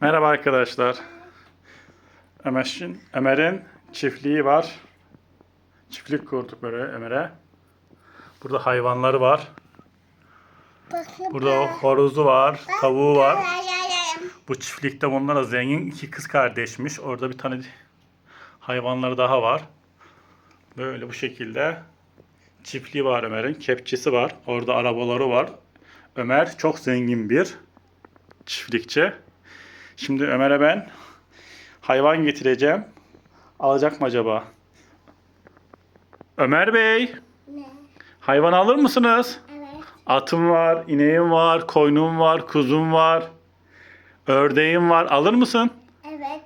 Merhaba arkadaşlar. Ömer'in, Ömer'in çiftliği var. Çiftlik kurduk böyle Ömer'e. Burada hayvanları var. Burada horozu var, tavuğu var. Bu çiftlikte bunlar da zengin iki kız kardeşmiş. Orada bir tane hayvanları daha var. Böyle bu şekilde çiftliği var Ömer'in. Kepçesi var. Orada arabaları var. Ömer çok zengin bir çiftlikçi. Şimdi Ömer'e ben hayvan getireceğim. Alacak mı acaba? Ömer Bey, Ne? hayvan alır mısınız? Evet. Atım var, ineğim var, koyunum var, kuzum var. Ördeğim var. Alır mısın? Evet.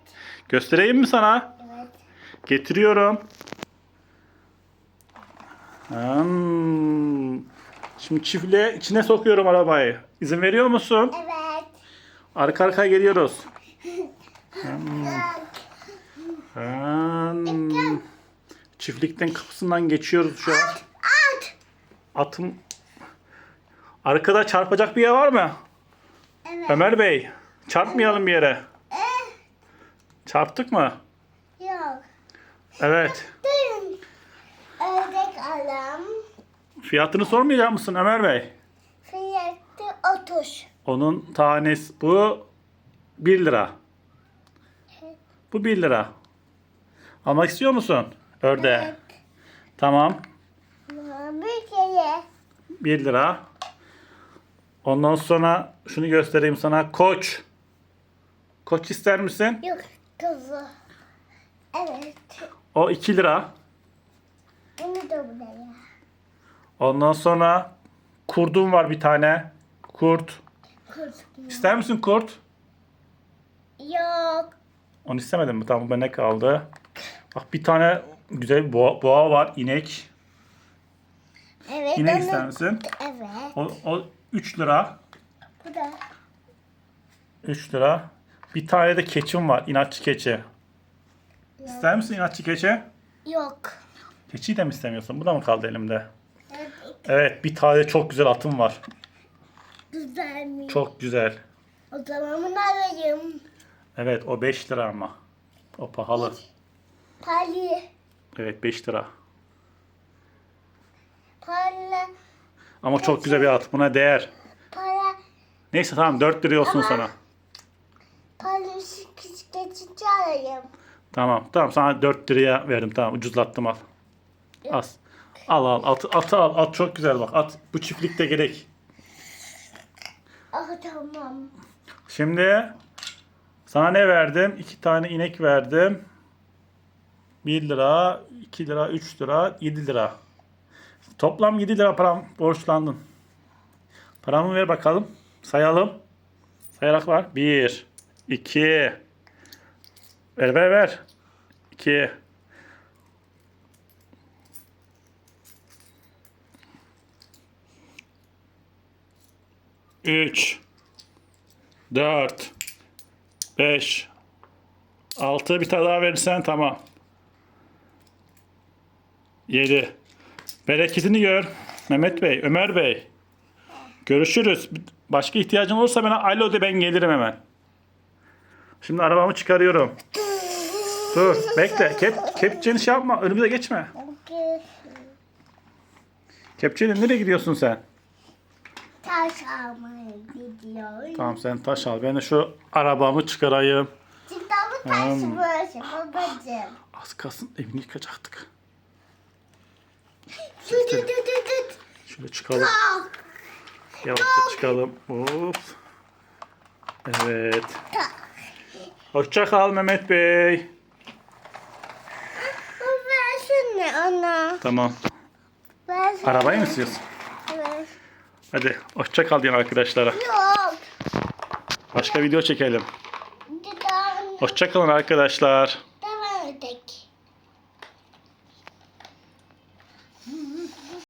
Göstereyim mi sana? Evet. Getiriyorum. Hmm. Şimdi çiftliğe içine sokuyorum arabayı. İzin veriyor musun? Evet. Arka arkaya geliyoruz. Hmm. Çiftlikten kapısından geçiyoruz şu an. At. Atım. Arkada çarpacak bir yer var mı? Evet. Ömer Bey, çarpmayalım bir yere. Eh, Çarptık mı? yok. Evet. Durun. Ördek alam. Fiyatını sormayacak mısın Ömer Bey? Fiyatı 30. Onun tanesi bu 1 lira. Bu 1 lira. Almak istiyor musun? Ördeğe. Evet. Tamam. Bir kere. 1 lira. Ondan sonra şunu göstereyim sana. Koç. Koç ister misin? Yok. Kuzu. Evet. O 2 lira. Bunu da buraya. Ondan sonra kurdum var bir tane. Kurt. Kuzu. İster misin kurt? Yok. Onu istemedin mi? Tamam bu ne kaldı? Bak bir tane güzel bir boğa, boğa var. inek. Evet. İnek onu- ister misin? Evet. O, o 3 lira. Bu da. 3 lira. Bir tane de keçim var. inatçı keçi. İster misin inatçı keçi? Yok. Keçiyi de mi istemiyorsun? Bu da mı kaldı elimde? Evet. Evet bir tane çok güzel atım var. Güzel mi? Çok güzel. O zaman bunu alayım. Evet o 5 lira ama. O pahalı. Pali. Evet 5 lira. Para. Ama çok güzel bir at. Buna değer. Para. Neyse tamam 4 lira olsun Ama- sana. Para şu küçük geçici alayım. Tamam tamam sana 4 liraya verdim tamam ucuzlattım al. Az. Al al at, atı al at çok güzel bak at bu çiftlikte gerek. Ah tamam. Şimdi sana ne verdim? 2 tane inek verdim. 1 lira, 2 lira, 3 lira, 7 lira. Toplam 7 lira param borçlandın. Paramı ver bakalım. Sayalım. Sayarak var. 1 2 Ver ver ver. 2 3 4 5 6 bir tane daha verirsen tamam. 7 Bereketini gör. Mehmet Bey, Ömer Bey. Görüşürüz. Başka ihtiyacın olursa bana alo de ben gelirim hemen. Şimdi arabamı çıkarıyorum. Dur bekle. Kep, kepçeni şey yapma. Önümüze geçme. Kepçeyle nereye gidiyorsun sen? Taş almaya gidiyor. Tamam sen taş al. Ben de şu arabamı çıkarayım. Kitabı taşımış babacığım. Az kalsın evini yıkacaktık. Tut tut tut tut. Şöyle çıkalım. Yavaşça çıkalım. Hop. Evet. Hoşça kal Mehmet Bey. Versene ana. Tamam. Versene. Arabayı mı istiyorsun? Hadi hoşça kal diyen arkadaşlara. Yok. Başka video çekelim. Hoşça kalın arkadaşlar. Devam edelim.